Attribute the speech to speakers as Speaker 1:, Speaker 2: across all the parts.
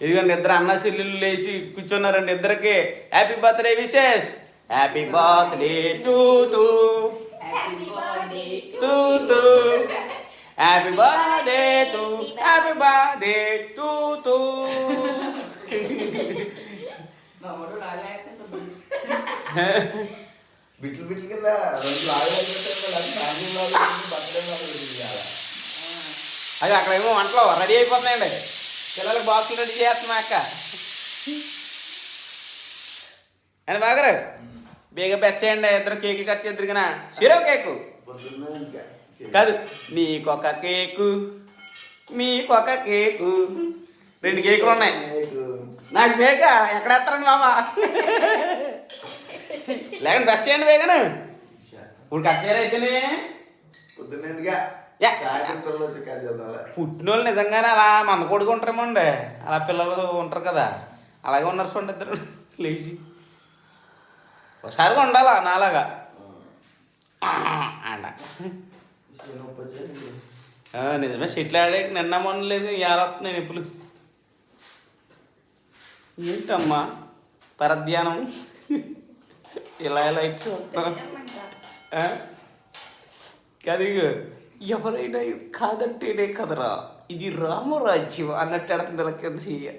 Speaker 1: ఇదిగోండి ఇద్దరు అన్న చెల్లెళ్ళు లేచి కూర్చున్నారండి ఇద్దరికి. Happy birthday Vishesh happy birthday to to to to happy birthday to happy birthday to to
Speaker 2: బిట్లు బిట్లు కింద రెండు
Speaker 1: అది అక్కడేమో వంటలో రెడీ అయిపోతున్నాయండి. పిల్లలకి బాక్సులు రెడీ చేస్తున్నా అక్క. అని బాగారు బేగ బెస్ట్ చేయండి ఇద్దరు కేక్ కట్ చేద్దరు కదా సిరో కేకు? కాదు మీకొక కేకు మీకొక కేకు. రెండు కేకులు ఉన్నాయి. నాకు బేక ఎక్కడ ఎత్తారండి బాబా లేకండి బెస్ట్ చేయండి బేగను. ఇప్పుడు కట్ చేయరైతేనే
Speaker 2: పొద్దున్నే
Speaker 1: పుట్టినోళ్ళు నిజంగానే అలా మంద కొడుకు ఉంటారేమోండి అలా పిల్లలు ఉంటారు కదా. అలాగే ఉన్నారు చూడండి ఇద్దరు. లేచి. ఒకసారి ఉండాలా నాలాగా. అండ ఆ, నిజమే సెటిల్ ఆడే నిన్న మొన్న లేదు వస్తున్నాయి నొప్పులు. ఏంటమ్మా? పరధ్యానం. ఇలా ఇలా ఇచ్చు కాదు ఎవరైనా కాదంటేనే కదరా ఇది రామరాజ్యం అన్నట్టు అడుగుతుంది ఇలా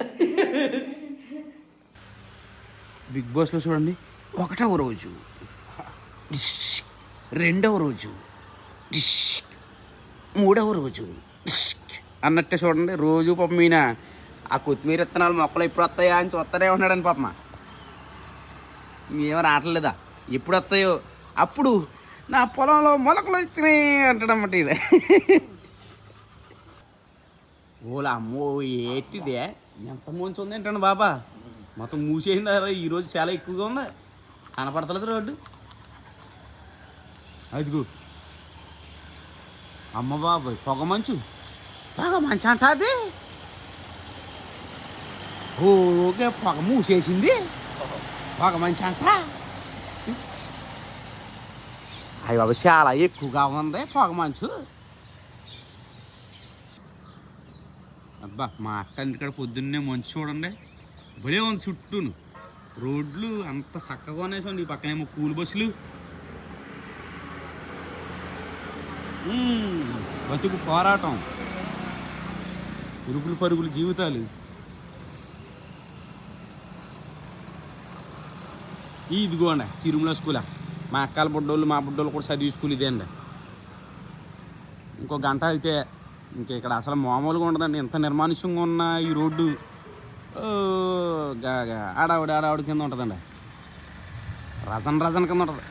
Speaker 1: బిగ్ బాస్లో చూడండి ఒకటవ రోజు. డిష్. రెండవ రోజు. మూడవ రోజు. అన్నట్టే చూడండి రోజు పాప మీన. ఆ కొత్తిమీర విత్తనాలు మొక్కలు ఎప్పుడు వస్తాయా అని చూస్తూనే ఉన్నాడని పాప. ఏమో రావట్లేదా? ఎప్పుడు వస్తాయో? అప్పుడు నా పొలంలో మొలకలు వచ్చినాయి అంటాడన్నమాట ఈయన ఓలా అమ్మో ఏంటిదే? ఎంత మంచి ఉంది ఏంటండి బాబా. మొత్తం మూసేయిందా ఈరోజు చాలా ఎక్కువగా ఉంది. కనపడతలేదు రోడ్డు. అదిగో. అమ్మ బాబాయ్ పొగ మంచు. పొగ మంచు అంట అది? ఓకే పొగ మూసేసింది. పొగ మంచి అంట? అవి బాబు చాలా ఎక్కువగా ఉంది. పొగ మంచు. అబ్బా మా అక్క ఇంటికాడ పొద్దున్నే మంచు చూడండి. భలే ఉంది చుట్టూను. రోడ్లు అంత చక్కగా ఉన్నాయి చూడండి ఈ పక్కనేమో కూల్ బస్సులు. బతుకు పోరాటం. ఉరుకులు పరుగులు జీవితాలు. ఇదిగోండి తిరుమల స్కూలా. మా అక్కల బుడ్డోళ్ళు మా బుడ్డోళ్ళు కూడా చదివి ఇదే అండి. ఇంకో గంట అయితే ఇంక ఇక్కడ అసలు మామూలుగా ఉండదండి. ఎంత నిర్మానుష్యంగా ఉన్న ఈ రోడ్డు ఆడావిడ ఆడావిడ కింద ఉంటుందండి. రజన్ రజన్ కింద ఉంటుంది.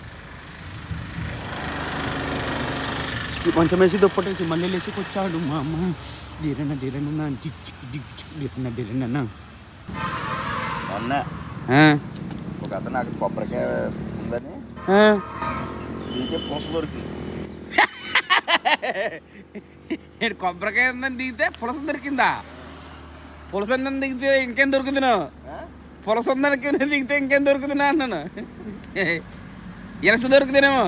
Speaker 1: కొంచెం వేసి దుప్పటేసి మళ్ళీ లేచి వచ్చాడు మా అమ్మ డీరన్న డీరన్న జిక్ చిక్ జిక్ చిక్ డీరన్న డీరన్న
Speaker 2: మొన్న ఒక అతను అక్కడ కొబ్బరికాయ ఉందని
Speaker 1: నేను కొబ్బరికాయ ఉందని దిగితే పులస దొరికిందా? పులస ఉందని దిగితే ఇంకేం దొరుకుతుంది పులస ఉందని దిగితే ఇంకేం దొరుకుతున్నా అన్నాను? ఎలస దొరుకుతానేమో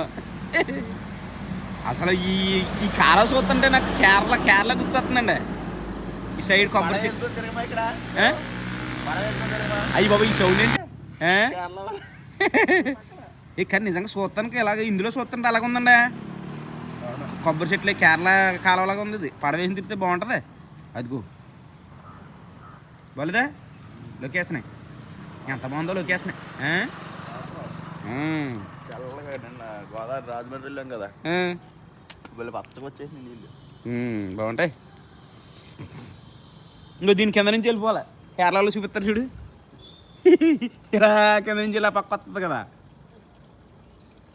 Speaker 1: అసలు ఈ ఈ కాలం చూస్తుంటే నాకు కేరళ కేరళ గుర్తొస్తుందండి. ఈ సైడ్ కొబ్బరి చెట్టు. అయ్యి బాబా ఈ సౌండ్ ఏంటి? కానీ నిజంగా చూస్తానికి ఇలాగ ఇందులో చూస్తుంటే అలాగ ఉందండి. కొబ్బరి చెట్లు కేరళ కాలువలాగా ఉంది ఇది. పడవేసి తిరిగితే బాగుంటుంది. అదిగో. బాలేదా? లొకేషన్. ఎంత బాగుందో లొకేషన్.
Speaker 2: గోదావరి రాజమండ్రి వెళ్ళాం కదా. వీళ్ళు పచ్చగా వచ్చేసి నీళ్ళు.
Speaker 1: ఉమ్, బాగుంటాయి. ఇంకో దీని కింద నుంచి వెళ్ళిపోవాలి. కేరళలో చూపిస్తారు చూడు. ఇలా కింద నుంచి ఇలా పక్క వస్తుంది కదా.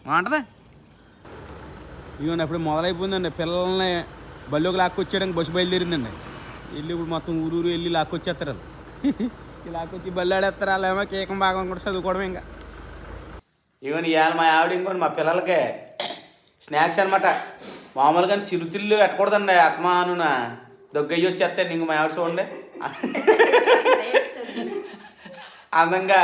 Speaker 1: బాగుంటుందా? ఇదిగోండి అప్పుడు మొదలైపోయిందండి. పిల్లల్ని బల్లోకి లాక్కొచ్చేయడానికి బస్సు బయలుదేరిందండి. వెళ్ళి ఇప్పుడు మొత్తం ఊరు ఊరు వెళ్ళి లాక్కొచ్చేస్తారు వాళ్ళు. లాక్కొచ్చి బల్లి ఆడేస్తారు వాళ్ళు ఏమో కేకం భాగం కూడా చదువుకోవడం ఇంకా. ఇవన్నీ ఇవాళ మా ఆవిడ ఇంకోండి మా పిల్లలకి స్నాక్స్ అనమాట మామూలుగా చిరుతిళ్ళు పెట్టకూడదండి ఆత్మానున దొగ్గయ్యి వచ్చేస్తాయి ఇంక మా ఆవిడ చూడండి. అందంగా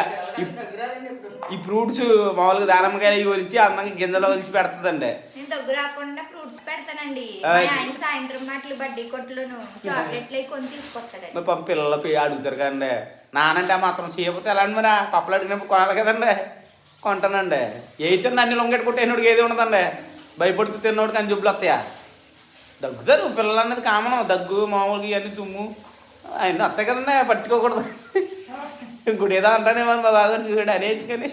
Speaker 1: ఈ- ఫ్రూట్స్ మామూలుగా దానిమ్మకాయ ఇవి ఒలిచి అందంగా గింజలో ఒలిచి పెడుతుందండి.
Speaker 3: నేను రాకుండా ఫ్రూట్స్ పెడతానండి. మా ఆయన సాయంత్రం మాటలు బడ్డీ కొట్లును చాక్లెట్లు అవి కొని తీసుకొస్తాడు
Speaker 1: మరి పాపం పిల్లలు పోయి అడుగుతారు కదండి. నానంటే మాత్రం చేయకపోతే ఎలా అండి మరి పప్పులు అడిగినప్పుడు కొనాలి కదండి. కొంటానండి. అయితే నన్ను లొంగెట్టు కొట్టేనోడికి ఏది ఉండదండి. భయపడుతూ తిన్నోడికి అని జబ్బులు వస్తాయా? దగ్గుతారు పిల్లలు అన్నది కామన్ దగ్గు మామూలుగా ఇవన్నీ తుమ్ము అవన్నీ వస్తాయి కదండి పట్టించుకోకూడదు. ఇంకోటి ఏదో అంటానేమో మా బాగా చూడండి అనేసి కానీ.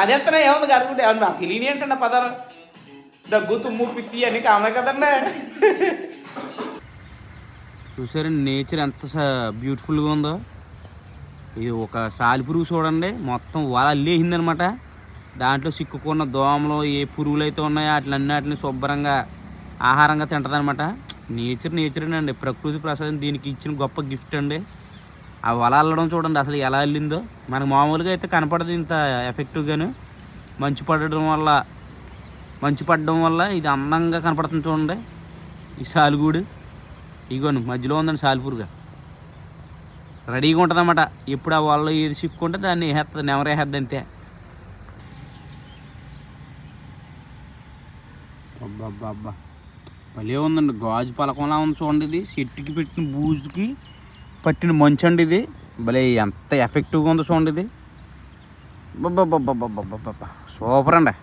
Speaker 1: అనేస్తనే ఏముంది కడుగుంటే ఏమన్నా నాకు తెలియని ఏంటండి పదాలు? దగ్గు తుమ్ము పిచ్చి అని కామనే కదండి. చూసారండి నేచర్ ఎంత బ్యూటిఫుల్గా ఉందో? ఇది ఒక సాలిపురుగు చూడండి మొత్తం వల అల్లేసిందనమాట. దాంట్లో సిక్కుకున్న దోమలు ఏ పురుగులు అయితే ఉన్నాయో వాటిలన్నిటిని శుభ్రంగా ఆహారంగా తింటదనమాట. నేచర్ నేచర్ అండి ప్రకృతి ప్రసాదం దీనికి ఇచ్చిన గొప్ప గిఫ్ట్ అండి. ఆ వల అల్లడం చూడండి అసలు ఎలా అల్లిందో. మనకు మామూలుగా అయితే కనపడదు ఇంత ఎఫెక్టివ్గాను మంచు పడడం వల్ల మంచు పడడం వల్ల ఇది అందంగా కనపడుతుంది చూడండి. ఈ సాలుగూడు. ఇగోను మధ్యలో ఉందండి సాలిపూరుగా. రెడీగా ఉంటుందన్నమాట. ఎప్పుడు ఆ వాళ్ళు ఏది చిక్కుంటే దాన్ని వేసేస్తుంది నెమరేసేద్ది అంతే. అబ్బా అబ్బా అబ్బా భలే ఉందండి. గాజు పలకంలా ఉంది చూడండి ఇది. చెట్టుకి పెట్టిన బూజుకి పట్టిన మంచు అండి ఇది. భలే ఎంత ఎఫెక్టివ్గా ఉందో చూడండి ఇది. బాబా సూపర్ అండి.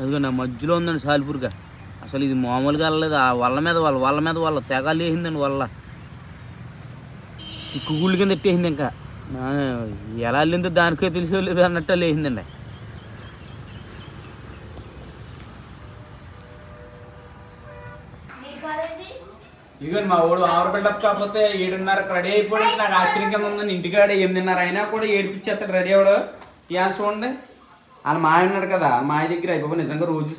Speaker 1: అదిగో నా మధ్యలో ఉందండి సాలిపూర్గా. అసలు ఇది మామూలుగా వెళ్ళలేదు. ఆ వల్ల మీద వాళ్ళ వల్ల మీద వాళ్ళ తెగాలు వేసిందండి వల్ల. సిక్కుగుళ్ళు కింద ఎట్టేసింది ఇంకా. ఎలా వెళ్ళిందో దానికే తెలిసో లేదు అన్నట్టు లేచిందండి ఇదిగోండి మా వాడు ఆరు బిల్డప్ కాకపోతే ఏడున్నర రెడీ అయిపోయి నాకు ఆశ్చర్యం కింద ఉందని ఇంటికాడ ఎనిమిదిన్నర అయినా కూడా ఏడిపించేస్తాడు రెడీ అవడు ఇవాళ చూడండి. వాళ్ళ మాయ ఉన్నాడు కదా. వాళ్ళ మాయ దగ్గర అయిపోయి నిజంగా రోజు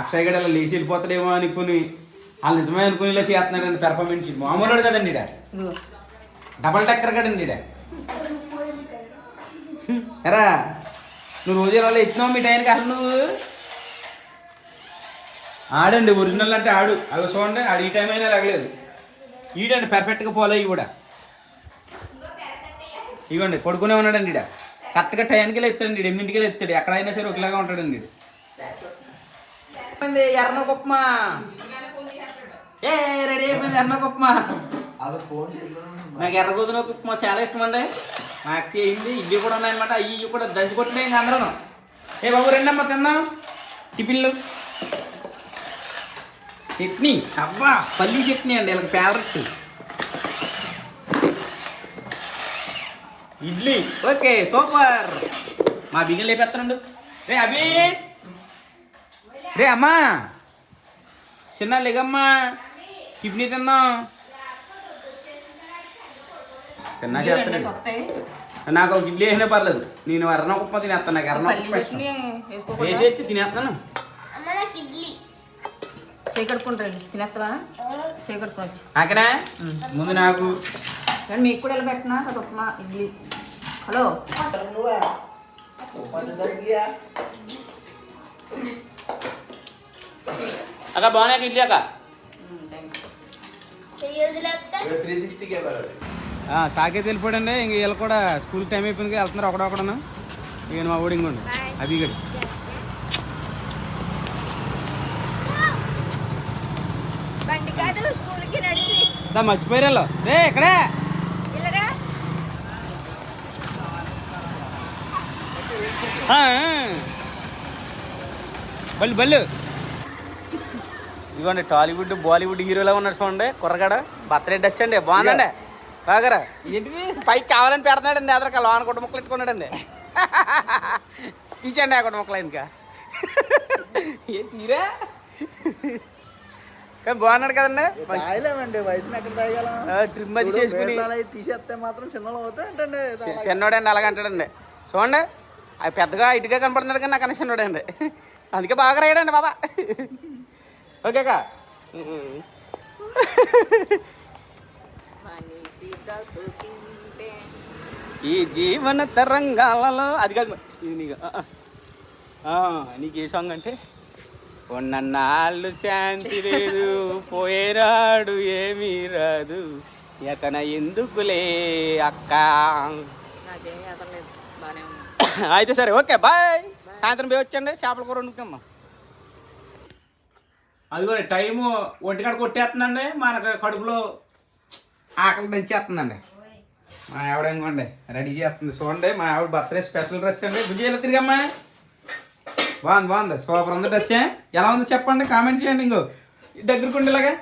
Speaker 1: అక్షయ్ గడ ఇలా లేచి వెళ్ళిపోతాడేమో అనుకుని వాళ్ళు నిజమే అనుకుని ఇలా చేస్తున్నాడండి పెర్ఫార్మెన్స్ మామూలు కదండి ఈడ. డబల్ టక్కర్ కదండి ఈడ. ఎరా నువ్వు రోజు ఇలా ఇచ్చినావు మీ టైంకి అసలు నువ్వు? ఆడండి ఒరిజినల్ అంటే ఆడు. అవి చూడండి ఆడు ఈ టైం అయినా లాగలేదు. ఈడండి పర్ఫెక్ట్గా ఫాలో అయ్యి కూడా. ఇవ్వండి పడుకునే ఉన్నాడండి ఈడ. కరెక్ట్గా టైంకి వెళ్ళి ఎత్తాడండి ఈడు ఎనిమిదింటికి వెళ్ళి ఎత్తాడు ఎక్కడైనా సరే ఒకలాగా ఉంటాడండి ఈడు. ఎర్ర ఉప్మా ఏ రెడీ అయిపోయింది ఎర్ర ఉప్మా. నాకు ఎర్ర గోధుమ ఉప్మా చాలా ఇష్టం అండి నాకు చేయింది ఇవి కూడా ఉన్నాయన్నమాట. అవి కూడా దంచి కొట్టినాయి అందరూ ఏ బాబు రెండమ్మా తిందాం. టిఫిన్లు. చట్నీ. అబ్బా పల్లి చట్నీ అండి వీళ్ళకి ఫేవరెట్ ఇడ్లీ. Okay super. మా బియ్యం లేపేస్తానండు. రే అభి. రే అమ్మా. చిన్న లేగమ్మా. టిఫిన్ తిందాం. తిన్నా చేస్తాను. నాకు ఒక ఇడ్లీ అయినా పర్లేదు. నేను ఎర్రన ఉప్మా తినేస్తాను నాకు ఎర్రన ఉప్మా ఇష్టం. వేసేసి తినేస్తాను.
Speaker 3: ఇడ్లీ.
Speaker 4: చేకడుకుంటారు తినేస్తావా చేకడుకోవచ్చు
Speaker 1: నాకనా ముందు నాకు.
Speaker 4: కానీ మీకు కూడా ఎలా పెట్టినా? అది ఉప్మా ఇడ్లీ. హలో?
Speaker 1: అక్క బాగున్నా ఇడ్లీ అక్క? సాకేత్ వెళ్ళిపోయాడండి ఇంక వీళ్ళు కూడా స్కూల్ టైం అయిపోయింది కదా, వెళ్తున్నారు ఒకడొకడను. ఇక మా ఊడి ఇంకోండి. అవి గడి దా మర్చిపోయారు రే ఇక్కడే. బళ్ళు బళ్ళు ఇదిగోండి టాలీవుడ్ బాలీవుడ్ హీరోలా ఉన్నాడు చూడండి కుర్రగాడు. బర్త్డే డ్రెస్ అండి బాగుందండి. బాగారా ఏంటిది? పైకి కావాలని పెడుతున్నాడండి ఎదరక లోన గుడ్డ ముక్కలు ఎట్టుకున్నాడండి తీసండి ఆ గుడ్డ ముక్కలు ఇంకా ఏం తీరా? కానీ బాగున్నాడు కదండి.
Speaker 2: తాగలేమండి వయసుని ఎక్కడ తాగలం
Speaker 1: ట్రిమ్ అది చేసుకుని
Speaker 2: తీసేస్తే మాత్రం చిన్నలు అవుతాయంటండి
Speaker 1: చిన్నోడండి అలాగ. అంటాడండి చూడండి అది పెద్దగా ఇటుగా కనపడుతున్నాడు కానీ నాకు చిన్నోడండి అందుకే బాగా రాయడండి బాబా. ఓకే అక్క. ఈ జీవన తరంగాలలో అది కాదు ఇది నీకు. నీకు ఏ సాంగ్ అంటే? ఉన్నన్నాళ్ళు శాంతి లేదు పోయేరాడు ఏమీ రాదు. ఇతన ఎందుకులే అక్క? అయితే సరే ఓకే బాయ్. సాయంత్రం పోయి వచ్చండి చేపల కూర వండుకుందాం. అది కూడా టైము ఒంటికాడ కొట్టేస్తుందండి మనకు కడుపులో ఆకలి దంచేస్తుందండి. మా ఆవిడ ఇంకోండి రెడీ చేస్తుంది. చూడండి మా ఆవిడ బర్త్డే స్పెషల్ డ్రెస్ అండి. విజయలు తిరిగమ్మా. బాగుంది బాగుంది సూపర్ ఉంది డ్రెస్ ఎలా ఉంది చెప్పండి కామెంట్ చేయండి ఇంకో. దగ్గరకు ఉండేలాగా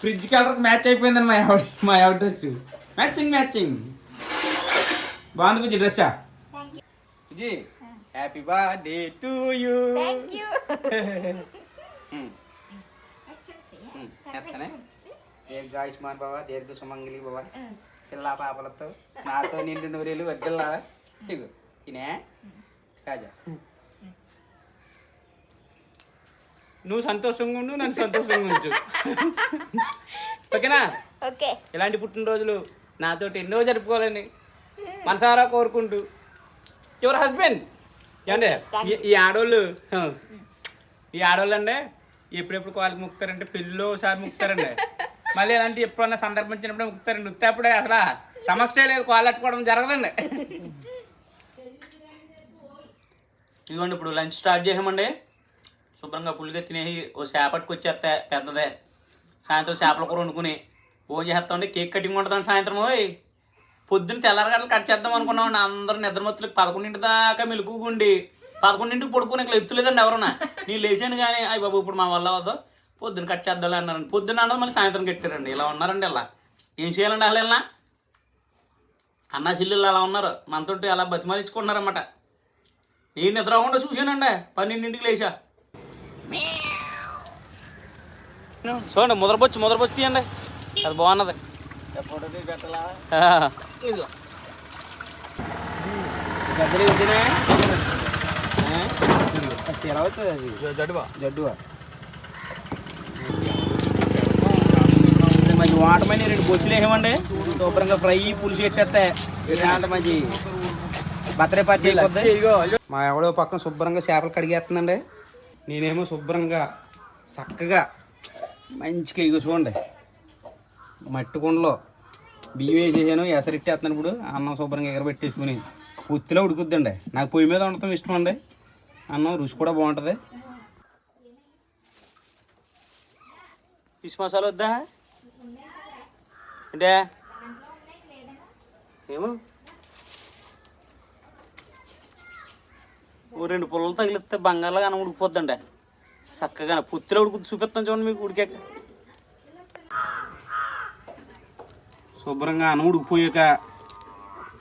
Speaker 1: ఫ్రిడ్జ్ కలర్కి మ్యాచ్ అయిపోయిందండి మా ఆవిడ మా ఆవిడ డ్రెస్ మ్యాచింగ్ మ్యాచింగ్ బాగుంది బుజ్జి డ్రెస్సా Vijay happy birthday
Speaker 3: to you
Speaker 1: ఎత్తనే. దీర్ఘ ఆయుష్మాన్ బాబా దీర్ఘ సుమంగళి బాబా పిల్ల పాపలతో నాతో నిండు నూరేళ్ళు వద్దులా ఇగో తినే. కాజా నువ్వు సంతోషంగా ఉండు నన్ను సంతోషంగా ఉంచు. ఓకేనా?
Speaker 3: ఓకే.
Speaker 1: ఇలాంటి పుట్టినరోజులు నాతోటి ఎన్నో జరుపుకోవాలని మనసారా కోరుకుంటూ. యువర్ హస్బెండ్ ఏమండి? ఈ- ఆడోళ్ళు ఈ ఆడోళ్ళు అండి ఎప్పుడెప్పుడు కాళ్ళకి ముక్తారంటే పెళ్ళిలో ఒకసారి ముక్తారండి మళ్ళీ ఇలాంటి ఎప్పుడన్నా సందర్భించినప్పుడు ముక్తారండి ఉత్తేప్పుడే అసలు సమస్య లేదు కాళ్ళు అట్టుకోవడం జరగదండి. ఇదిగోండి ఇప్పుడు లంచ్ స్టార్ట్ చేసామండి. శుభ్రంగా ఫుల్గా తినేసి ఓ చేపట్టుకు వచ్చేస్తే పెద్దదే. సాయంత్రం చేపల కూర వండుకుని ఫోన్ చేస్తామండి కేక్ కటింగ్ ఉంటుందండి సాయంత్రం పొద్దున్న తెల్లారగడలు కట్ చేద్దాం అనుకున్నామండి అందరూ నిద్రమత్తులకు పదకొండింటి దాకా మెలుగుండి పదకొండింటికి పడుకుని ఇక్కడ ఎత్తులేదండి ఎవరన్నా. నేను లేచాను కానీ అయ్యి బాబు ఇప్పుడు మా వల్ల వద్దు పొద్దున్న కట్ చేద్దాం అన్నారండి. పొద్దున్న అన్నది మళ్ళీ సాయంత్రం కట్టారండి. ఇలా ఉన్నారండి ఇలా. ఏం చేయాలండి అసలు ఇలా? అన్న చెల్లెళ్ళు అలా ఉన్నారు. మనతోటి అలా బతిమాలించుకుంటున్నారన్నమాట. నేను నిద్ర అవ్వకుండా చూశానండి. పన్నెండింటికి లేచా. చూడండి ముద్రపొచ్చి ముద్రపొచ్చి తీయండి. అది బాగున్నది. మంచి వాటమని రెండు బొచ్చులు వేయమండి. శుభ్రంగా ఫ్రై పులుసు పెట్టేస్తే మంచి బర్త్డే పార్టీ మా ఎవడో పక్కన శుభ్రంగా చేపలు కడిగేస్తుందండి. నేనేమో శుభ్రంగా చక్కగా మంచిగా ఇగో చూడండి. మట్టి కుండలో బియ్యం వేసేసాను ఎసరెట్టేస్తున్నాను ఇప్పుడు. అన్నం శుభ్రంగా ఎగరబెట్టేసుకుని పుత్తిలో ఉడుకుద్దండి. నాకు పొయ్యి మీద ఉండటం ఇష్టం అండి. అన్నం రుచి కూడా బాగుంటుంది. ఫిష్ మసాలా వద్దా? అంటే ఏమో. రెండు పుల్లలు తగిలిస్తే బంగాళాగా అన్నం ఉడికిపోద్దండి. చక్కగా పుత్తిలో ఉడికి చూపిస్తాను చూడండి మీకు ఉడికాక. శుభ్రంగా అన్నం ఉడికిపోయాక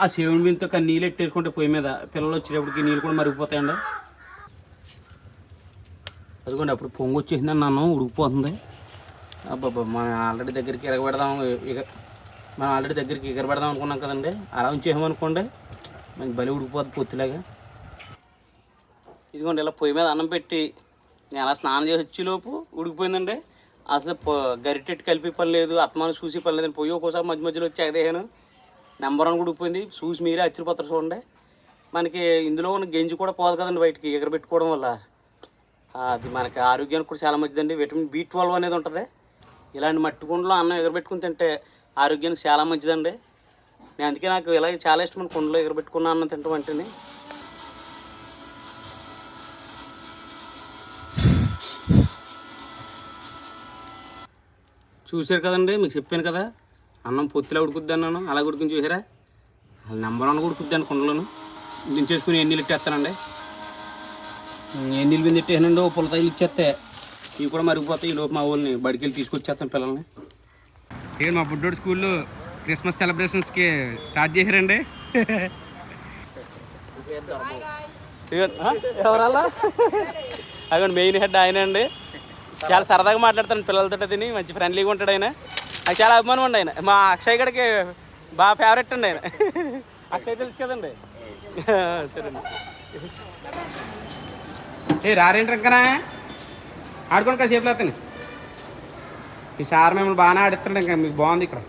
Speaker 1: ఆ సేవన్ బింతో నీళ్ళు ఎట్టేసుకుంటే పొయ్యి మీద పిల్లలు వచ్చేటప్పటికి నీళ్ళు కూడా మరిగిపోతాయండి. అదిగోండి అప్పుడు పొంగు వచ్చేసిందండి అన్నం ఉడికిపోతుంది. అబ్బాబ్బా మనం ఆల్రెడీ దగ్గరికి ఎగబెడదాం ఇక మనం ఆల్రెడీ దగ్గరికి ఎగరబెడదాం అనుకున్నాం కదండి. అలా ఉంచేసామనుకోండి మనకి బలి ఉడికిపోద్ది పొత్తులాగా. ఇదిగోండి ఇలా పొయ్యి మీద అన్నం పెట్టి నేను అలా స్నానం చేసి వచ్చేలోపు ఉడికిపోయిందండి. అసలు గరిటెట్టు కలిపి పని లేదు అత్మాను చూసి పని లేదని పొయ్యి ఒక్కోసారి మధ్య మధ్యలో వచ్చి ఎగదేహాను నెంబర్ వన్ ఉడికిపోయింది. చూసి మీరే అచ్చిరిపత్ర చూడండి. మనకి ఇందులో ఉన్న గెంజి కూడా పోదు కదండి బయటికి ఎగరబెట్టుకోవడం వల్ల. అది మనకి ఆరోగ్యానికి కూడా చాలా మంచిదండి. విటమిన్ బి ట్వెల్వ్ అనేది ఉంటుంది. ఇలాంటి మట్టి కుండలో అన్నం ఎగరబెట్టుకుని తింటే ఆరోగ్యానికి చాలా మంచిదండి. నేను అందుకే నాకు ఇలాగే చాలా ఇష్టం కుండలో ఎగరబెట్టుకున్న అన్నం తింటాం అంటేనే. చూశారు కదండి మీకు చెప్పాను కదా. అన్నం పొత్తిలా ఉడుకుద్ది అన్నాను అలా ఉడికింది చూసారా అది నెంబర్ వన్ ఉడుకుద్ది అండి కుండలోను. దించేసుకుని ఎన్ని ఇట్టేస్తానండి ఎన్ని బింది ఇట్టేసానండి ఓ పుల్ల తగిలి ఇచ్చేస్తే. ఇవి కూడా మరిగిపోతాయి. ఈ లోపు మా ఊళ్ళని బడికి వెళ్ళి తీసుకొచ్చేస్తాను పిల్లల్ని. ఇక మా బుడ్డోడు స్కూల్లో క్రిస్మస్ సెలబ్రేషన్స్కి స్టార్ట్ చేశారండి. ఎవరల్లా అక్కడ మెయిన్ హెడ్ ఆయన అండి చాలా సరదాగా మాట్లాడతాను. పిల్లలతో తిని మంచి ఫ్రెండ్లీగా ఉంటాడు ఆయన. నాకు చాలా అభిమానం ఉండి ఆయన. మా అక్షయ్ గడికి బాగా ఫేవరెట్ అండి ఆయన. అక్షయ్ తెలుసు కదండి? సరే ఏ రారేంటి ఇంకనా ఆడుకోండి కాసేపు లేస్తాను ఈ సార్ మిమ్మల్ని బాగానే ఆడిస్తున్నాడు ఇంకా మీకు బాగుంది ఇక్కడ.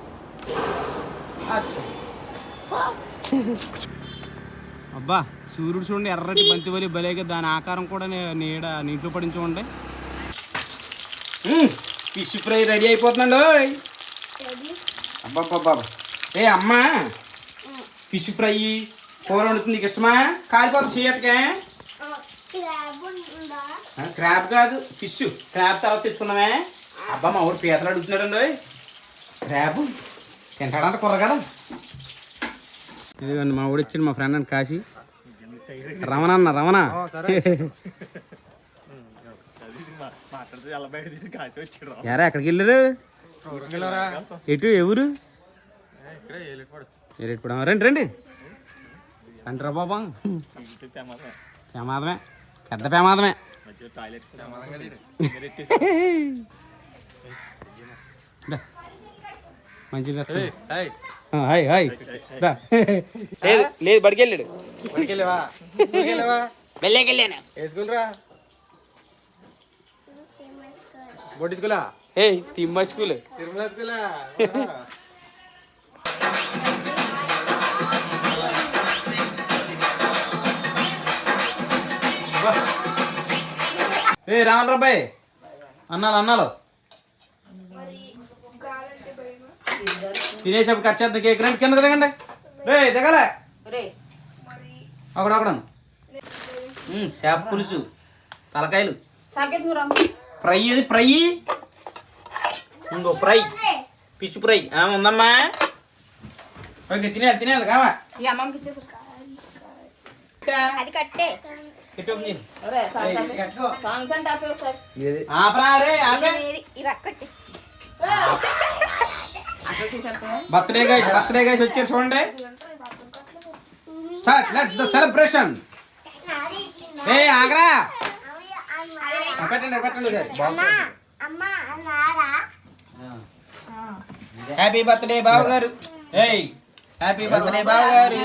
Speaker 1: అబ్బా సూర్యుడు చూడండి ఎర్రటి బంతి వలి భలేగా దాని ఆకారం కూడా నీడ నీటిలో పడించుకోండి. ఫిష్ ఫ్రై రెడీ అయిపోతుందండి ఓయ్. అబ్బాబ్బాబ్బా ఏ అమ్మా ఫిష్ ఫ్రై కూర వండుతుంది నీకు ఇష్టమా? కాలిపోతుంది చేయటకే క్రాబ్ కాదు ఫిష్. క్రాబ్ తర్వాత తెచ్చుకున్నామే అబ్బా మా ఊరు పీతలు అడుగుతున్నాడండి క్రాబ్. తింటాడంట కూర కదా ఇదిగోండి మా ఊడు ఇచ్చిండు మా ఫ్రెండ్ అండి కాశీ. రమణ అన్న రమణ.
Speaker 5: మాట్లాడితే ఎలా బయట తీసి కాసి వచ్చాడు
Speaker 1: యారా ఎక్కడికి వెళ్ళారు? ఎటు ఎవరు ఏరేటిపడం రండి రండి. రండి రా బాబా. ప్రమాదమే. పెద్ద ప్రమాదమే.
Speaker 5: Hi hi.
Speaker 1: దా. లేదు లేదు బడికి వెళ్ళాడు
Speaker 2: పడికెళ్ళావా
Speaker 1: వెళ్ళేకి వెళ్ళాను.
Speaker 2: వేసుకునిరా బొట్టించుకోలే
Speaker 1: ఏ తిమ్మ స్కూల్.
Speaker 2: తిరుమల స్కూలా?
Speaker 1: ఏ రామరాబాయ్ అన్నాలు అన్నాలు. తినేసేపు కట్ చేద్దాం కేక్. రండి కిందకి దిగండి. రే దిగలే.
Speaker 4: రే
Speaker 1: అక్కడ. అక్కడ చేప పులుసు. తలకాయలు. ఫ్రై ఇది ఫ్రై? ఇంకో ఫ్రై. Fish fry. ఆ, ఉందమ్మా. ఓకే తినేయాలి తినేయాలి కావా?
Speaker 4: ఈ అమ్మకి ఇచ్చేసారు
Speaker 3: అది కట్టే.
Speaker 1: బర్త్డే గైస్ బర్త్డే గైస్ వచ్చారు చూడండి. స్టార్ట్ లెట్స్ ద సెలబ్రేషన్ ఏ ఆగరా. పెట్టండి పెట్టండి హ్యాపీ బర్త్డే బావ గారు. ఏయ్ హ్యాపీ బర్త్డే బావ గారు.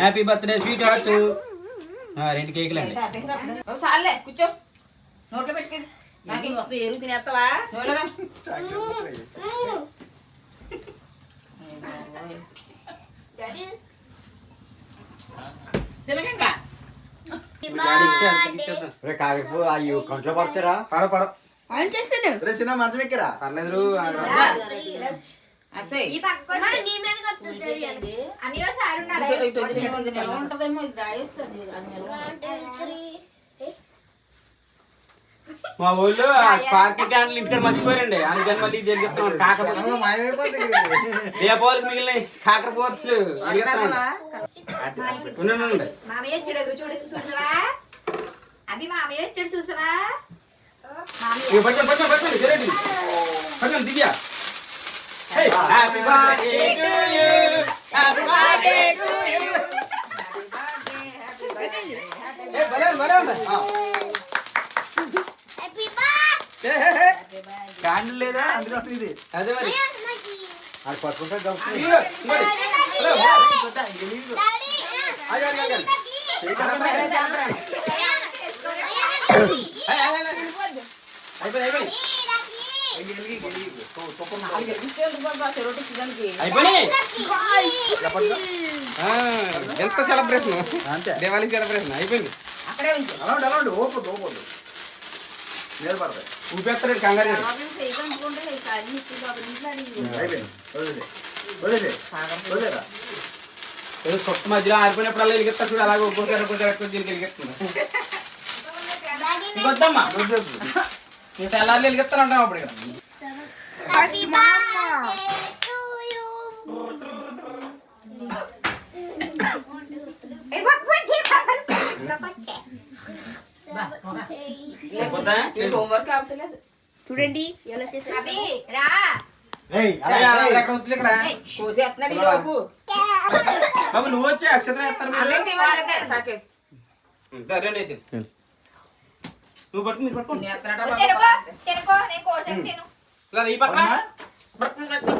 Speaker 1: Happy birthday sweet heart. రెండు కేకులు అండి.
Speaker 4: కూర్చో. నోట్లో నాకు. మొత్తం ఎరువు తినేస్తావా? తినకంగా?
Speaker 2: రే కాకపో అయ్యో కంట్లో పడతారా?
Speaker 1: పడ పడ.
Speaker 3: ఆన్ చేస్తాను
Speaker 2: రే సినిమా మంచం ఎక్కరా?
Speaker 1: పర్లేదు
Speaker 4: అక్షయ్
Speaker 3: ఈ పక్కకొచ్చి అని సార్ ఉండాలి
Speaker 4: ఉంటదేమో ఇది అది
Speaker 1: మా ఊళ్ళో స్పార్క్ క్యాండిల్ ఇంటికాడ మర్చిపోయారండి. అందుకని మళ్ళీ ఇది వెలిగిస్తున్నాం కాకపోతే దీపావళికి మిగిలిన కాకరపోతులు వెలిగిస్తున్నాం ఉండండి
Speaker 3: మామయ్య వచ్చాడు. చూడు చూసావా? అవి మామయ్య వచ్చాడు చూసావా?
Speaker 1: పట్టుకోండి పట్టుకోండి పట్టుకోండి జరేంటి పట్టుకోండి దివ్య. Birthday to you. ఏ, భలే ఉంది, భలే ఉంది. ఆ. ఏ, ఏ, ఏ.
Speaker 2: క్యాండిల్ లేదా? అందుకోసం ఇది.
Speaker 1: అదే మరి.
Speaker 2: అది పట్టుకుంటే
Speaker 1: ఎంత సెలబ్రేషన్.
Speaker 2: అంతే.
Speaker 1: దివాళీ సెలబ్రేషన్. అయిపోయింది.
Speaker 4: అక్కడే ఉంచు.
Speaker 2: అలా ఉండు అలా ఉండు ఓపొద్దు ఓపొద్దు మీద పడతాయి.
Speaker 1: ఊపేస్తాడు కంగారు ఏదో కొత్త మధ్యలో ఆరిపోయినప్పుడు అలా వెలిగిస్తా చూడు అలాగే ఒక్కోసారి ఒక్కోసారి దీనికి వెలిగిస్తుంది ఇంకొద్దమ్మా. నీ తెల్లారి వెలిగిస్తాను అంటాం అప్పుడు ఇక్కడ
Speaker 3: ఏ బాబు, ఏ బాబు.
Speaker 1: వద్దా?
Speaker 4: హోంవర్క్ అవుతలేదు
Speaker 3: చూడండి ఎలా చేశారు? అవి రా.
Speaker 1: నువ్వు వచ్చి అక్షతం వేస్తారు మీరు.
Speaker 4: అన్నం తివ్వాలి సాకేత్.
Speaker 1: దా, రెండు అయితే. నువ్వు పట్టుకు
Speaker 3: తిను.
Speaker 1: ఇలా ఈ పక్కన. పట్టుకో పట్టుకో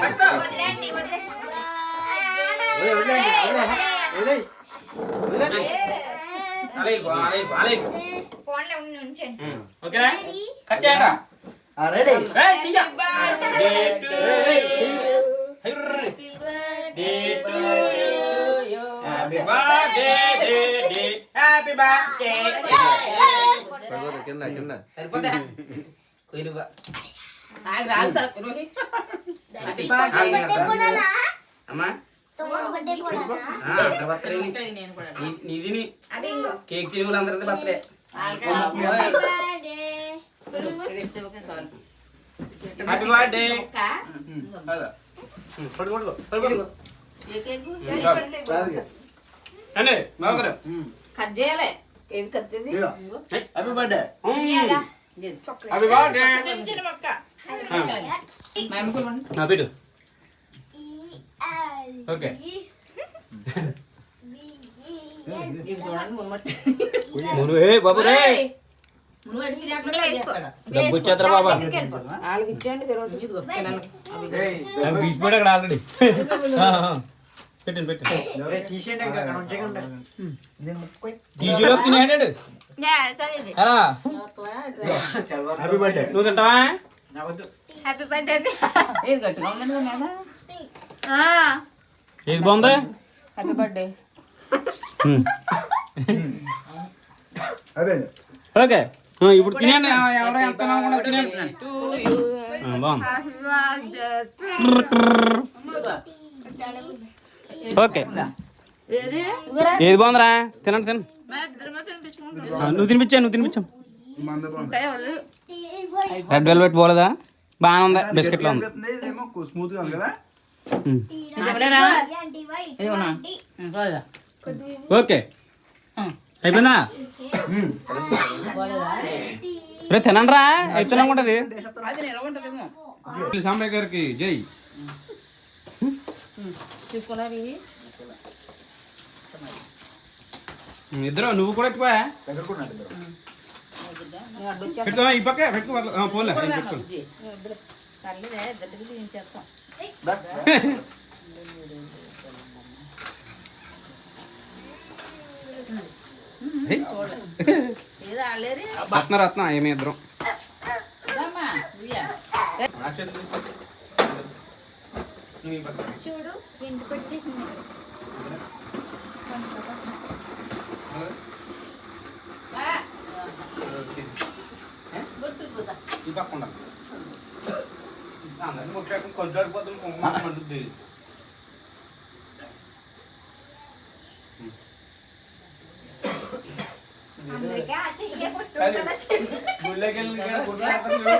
Speaker 1: పట్టుకో ఓకేనా? కట్ చేయండి.
Speaker 2: ఆ,
Speaker 1: ready day, day. Happy birthday
Speaker 2: కింద కింద
Speaker 1: సరిపోతే కొయ్యలుగా
Speaker 4: నాకు రాదు సార్ రోహి
Speaker 1: అమ్మా. ఆ, బర్త్డే నీ.
Speaker 4: నేను కూడా
Speaker 1: నీ- నీది నీ
Speaker 3: అవి ఇంకో
Speaker 1: కేక్ తిని వాళ్ళందరిది బర్త్డే.
Speaker 4: Sorry happy birthday?
Speaker 1: అండి
Speaker 4: కట్ చేయాలి. ఏది కట్ చేసి.
Speaker 2: హ్యాపీ బర్త్డే
Speaker 4: ఇది.
Speaker 1: హ్యాపీ బర్త్డే
Speaker 4: మా అమ్మకి ఇవ్వండి.
Speaker 1: నా పెట్టు ఓకే. నువ్వు ఏ బాబు రే? డబ్బు వచ్చేద్దరా బాబా?
Speaker 4: వాళ్ళకి ఇచ్చేయండి.
Speaker 1: తీసిపోయాడు అక్కడ ఆల్రెడీ. పెట్టండి పెట్టండి. తీసిలో తినేటాడు అలా. నువ్వు తింటావా?
Speaker 3: హ్యాపీ బర్త్డే
Speaker 4: ఏది గట్టిగా
Speaker 1: ఏది బాగుంది?
Speaker 4: హ్యాపీ బర్త్డే
Speaker 2: అదే.
Speaker 1: ఓకే. ఇప్పుడు తినండి ఆ, ఎవరో తినండి బాగుంది. ఓకే. ఏది బాగుందిరా? తినండి తినండి. ఆ, నువ్వు తినిపించా నువ్వు తినిపించా.
Speaker 2: మంద బాగుంది.
Speaker 1: రెడ్ వెల్వెట్ పోలేదా? బాగానే ఉంది. బిస్కెట్లో ఉంది.
Speaker 2: ఇదేమో స్మూత్గా ఉంది కదా?
Speaker 1: ఓకే. అయిపోయిందా? రే తినండి రా అయితే ఉంటుంది.
Speaker 4: అది నిలవ ఉంటుందేమో
Speaker 1: సాంబయ్య గారికి. జై. ఇద్దరు నువ్వు కూడా ఎక్కువ. పెట్టుకో ఈ పక్క పెట్టుకో పోలే పెట్టుకో రత్న రత్న ఏమి ఇద్దరం.
Speaker 3: చూడు ఇంటికి వచ్చేసింది.
Speaker 1: ఈ పక్క ఉండాలి అందరినీ ముట్టాక కొంటాడిపోతుంది కుంకుమ మండుద్ది
Speaker 3: అందుకే ఆ చెయ్యే కొట్టుకుంటుందా చెయ్యి
Speaker 1: గుళ్ళోకి వెళ్ళి ఇక్కడ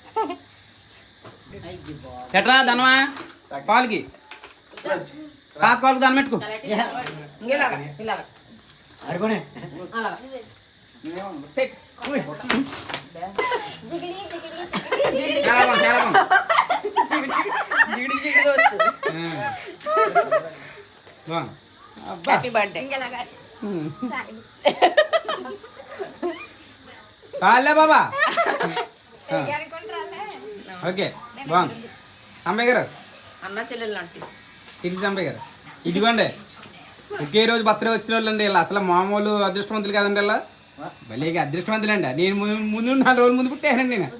Speaker 1: ఎట్రా ధనమా పాలకి పాత పాలకి దాన్ని పెట్టుకో
Speaker 4: ఇంకేలాగా ఇలాగా అలాగా పెట్టు
Speaker 3: జిగిడి జిగిడి జిగిడి
Speaker 1: చాలా బాగుంది చాలా బాగుంది
Speaker 4: జిగిడి జిగిడి వస్తుంది
Speaker 1: ఆ. బాగుంది
Speaker 4: హ్యాపీ బర్త్డే
Speaker 3: ఇంకెలాగా సారీ.
Speaker 1: చాలే బాబా
Speaker 3: చెయ్యి అనుకుంటారాలే.
Speaker 1: ఓకే బాగుంది. అంబయ్య గారు?
Speaker 4: అన్న చెల్లెలు లాంటి
Speaker 1: ఇది అంబయ్య గారు. ఇదిగోండి. ఒకే రోజు బర్త్డే వచ్చిన వాళ్ళండి వీళ్ళు. అసలు మామూలు అదృష్టవంతులు కదండి వీళ్ళు. భలేగా అదృష్టవంతులండి. నేను ముందు ముందు నాలుగు రోజుల ముందు పుట్టానండి నేను.